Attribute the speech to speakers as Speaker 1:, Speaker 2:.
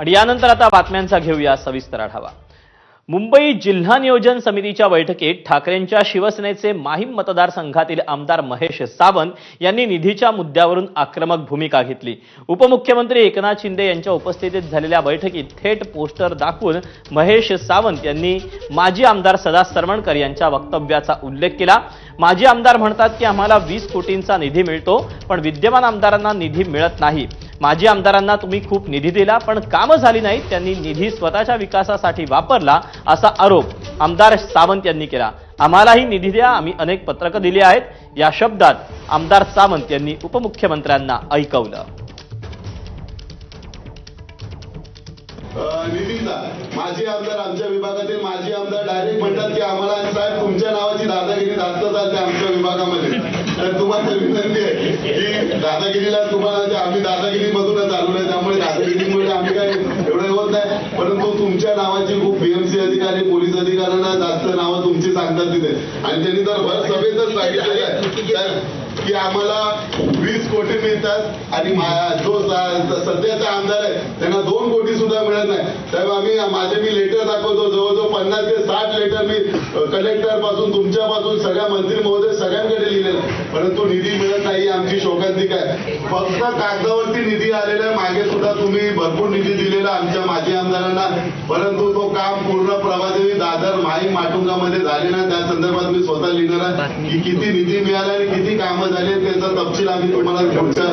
Speaker 1: आणि यानंतर आता बातम्यांचा घेऊया सविस्तर आढावा. मुंबई जिल्हा नियोजन समितीच्या बैठकीत ठाकरेंच्या शिवसेनेचे माहीम मतदारसंघातील आमदार महेश सावंत यांनी निधीच्या मुद्द्यावरून आक्रमक भूमिका घेतली. उपमुख्यमंत्री एकनाथ शिंदे यांच्या उपस्थितीत झालेल्या बैठकीत थेट पोस्टर दाखवून महेश सावंत यांनी माजी आमदार सदा सरवणकर यांच्या वक्तव्याचा उल्लेख केला. माजी आमदार म्हणतात की आम्हाला वीस कोटींचा निधी मिळतो पण विद्यमान आमदारांना निधी मिळत नाही. माजी आमदारांना तुम्ही खूप निधी दिला पण कामं झाली नाहीत. त्यांनी निधी स्वतःच्या विकासासाठी वापरला असा आरोप आमदार सावंत यांनी केला. आम्हालाही निधी द्या आम्ही अनेक पत्रकं दिली आहेत. या शब्दात आमदार सावंत यांनी उपमुख्यमंत्र्यांना ऐकवलं.
Speaker 2: निधीचा माजी आमदार आमच्या विभागातील माजी आमदार डायरेक्ट म्हणतात की आम्हाला साहेब तुमच्या नावाची दादागिरी जास्त चालते आमच्या विभागामध्ये. तर तुम्हाला विनंती आहे की दादागिरीला तुम्हाला आम्ही दादागिरीमधूनच आलो नाही त्यामुळे दादागिरीमुळे आम्ही काय एवढं होत नाही. परंतु तुमच्या नावाची खूप बीएमसी अधिकारी पोलीस अधिकाऱ्यांना जास्त नावं तुमची सांगतात तिथे. आणि त्यांनी तर भर सभेतच सांगितलेलं आहे. की आम्हाला वीस कोटी मिळतात आणि जो सध्याचा आमदार आहे त्यांना दोन कोटी सुद्धा मिळत नाही. साहेब आम्ही माझे मी लेटर दाखवतो. जवळजवळ पन्नास ते साठ लेटर मी कलेक्टरपासून तुमच्यापासून सगळ्या मंत्री महोदय सगळ्यांकडे लिहिले परंतु निधी मिळत ठीक आहे. फक्त कागदावरती निधी आलेला आहे. मागे सुद्धा तुम्ही भरपूर निधी दिलेला आमच्या माजी आमदारांना. परंतु तो काम पूर्ण प्रभादेवी दादर माई माटुंगामध्ये झाले नाही. त्या संदर्भात मी स्वतः लिहिणार आहे की किती निधी मिळाला आणि किती कामं झाली त्याचा तपशील आम्ही तुम्हाला पुढच्या